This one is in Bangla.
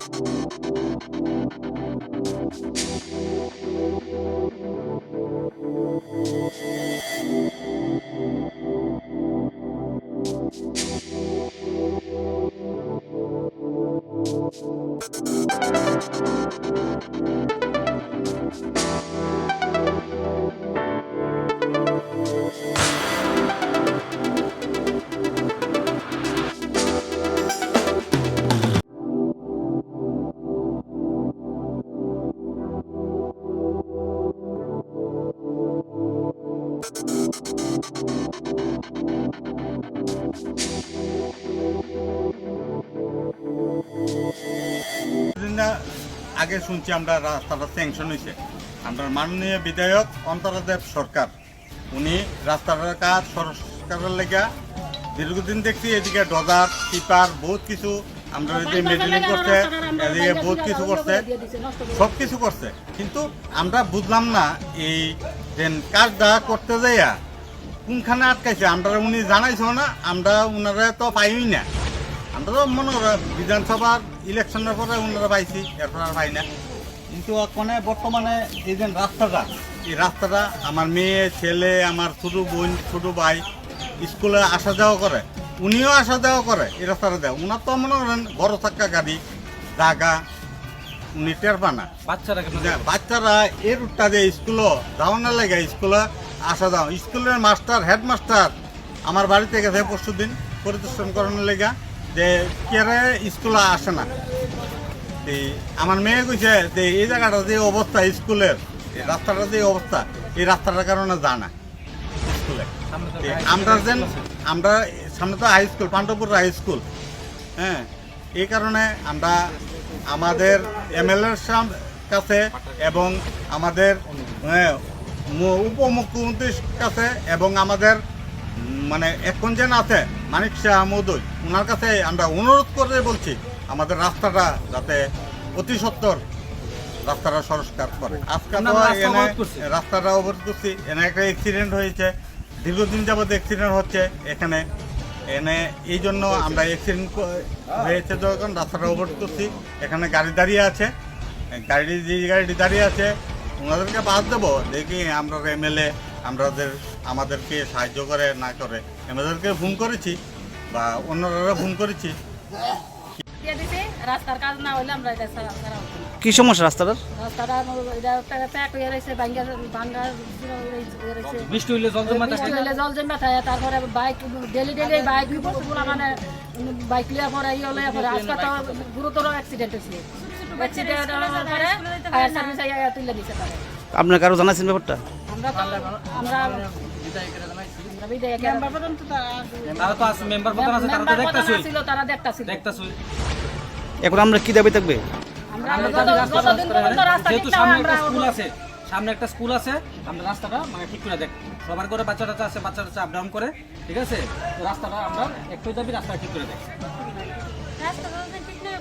Thank আগে শুনছি আমরা রাস্তাটা স্যাংশন হয়েছে আমরা মাননীয় বিধায়ক অন্তরাদেব সরকার। উনি রাস্তাটার কাজ সরকারের লেগা দীর্ঘদিন দেখছি এদিকে ডজার টিপার বহুত কিছু আমরা এদিকে মেডেলিং করছে এদিকে বহুত কিছু করছে সব কিছু করছে। কিন্তু আমরা বুঝলাম না এই যে কাজটা করতে যাইয়া কোনখানে আটকাইছে? আমরা উনি জানাইছো না আমরা উনারা তো পাইই না। আমরা তো মনে করো বিধানসভার ইলেকশনের পরে ওনারা পাইছি এরপর আর পাই না। কিন্তু ওখানে বর্তমানে এই যে রাস্তাটা এই রাস্তাটা আমার মেয়ে ছেলে আমার ছোট বোন ছোট ভাই স্কুলে আসা যাওয়া করে উনিও আসা যাওয়া করে এই রাস্তাটা দেয়। ওনার তো মনে করেন বড় চাক্কা গাড়ি জাগা উনি টের পানা বাচ্চারা কেন বাচ্চারা এর রুটটা যে স্কুলও যাওয়া না লাগে স্কুলে আসা যাও স্কুলের মাস্টার হেডমাস্টার আমার বাড়িতে গেছে পরশু দিন পরিদর্শন করানোর লেগা যে কেরে স্কুলে আসে না। আমার মেয়ে কইছে যে এই জায়গাটা যে অবস্থা স্কুলের এই রাস্তাটার যে অবস্থা এই রাস্তাটার কারণে জানা স্কুলে। আমরা যেন আমরা সামনে তো high school Pandabpur high school হ্যাঁ এই কারণে আমরা আমাদের এমএলএর কাছে এবং আমাদের হ্যাঁ, উপমুখ্যমন্ত্রীর কাছে এবং আমাদের মানে এখন যেন আছে মানিক শাহ মহোদয় ওনার কাছে আমরা অনুরোধ করে বলছি আমাদের রাস্তাটা যাতে অতি সত্তর রাস্তাটা সংস্কার করে। আজকে তো এনে রাস্তাটা অবরোধ করছি এনে একটা অ্যাক্সিডেন্ট হয়েছে দীর্ঘদিন যাবত অ্যাক্সিডেন্ট হচ্ছে এখানে এনে এই জন্য আমরা অ্যাক্সিডেন্ট হয়েছে যখন রাস্তাটা অবরোধ করছি এখানে গাড়ি দাঁড়িয়ে আছে গাড়ি যে গাড়িটি দাঁড়িয়ে আছে ওনাদেরকে বাদ দেবো? দেখি আমরা এমএলএ আমাদের আমাদেরকে সাহায্য করে না করে। এমএলএদেরকে ফোন করেছি বা অন্যরা ফোন করেছি। রাস্তার কাজ না হইলে আমরা এটা কি সমস্যা রাস্তাটার? রাস্তাটা এটা একটা প্যাক হয়ে রয়েছে ভাঙ্গা ভাঙ্গা হয়ে বৃষ্টি হইলে জল জমা বৃষ্টি হইলে জল জমে থাকে তারপরে বাইক ডেলি ডেলি বাইক মানে বাইক লিয়া পরে ইয়ে লিয়া পরে আজকে তো গুরুতর অ্যাক্সিডেন্ট হয়েছে। আপনার কারও জানাচ্ছেন ব্যাপারটা? আমরা তো আমরা আমরা বিধায়ক মেম্বার পর্যন্ত তারা তো আছে মেম্বার প্রধান আছে তারা তো দেখতেছই ছিল তারা দেখতাছিল দেখতেছই এখন আমরা কি দাবি থাকবে? সামনে একটা স্কুল আছে সামনে একটা স্কুল আছে আমরা রাস্তাটা মানে ঠিক করে দেখ সবার করে বাচ্চা টাচ্চা আছে বাচ্চা টাচ্চা আপ ডাউন করে ঠিক আছে? তো রাস্তাটা আমরা একটু যাবি রাস্তা ঠিক করে দেখ। রাস্তা ঠিক নয়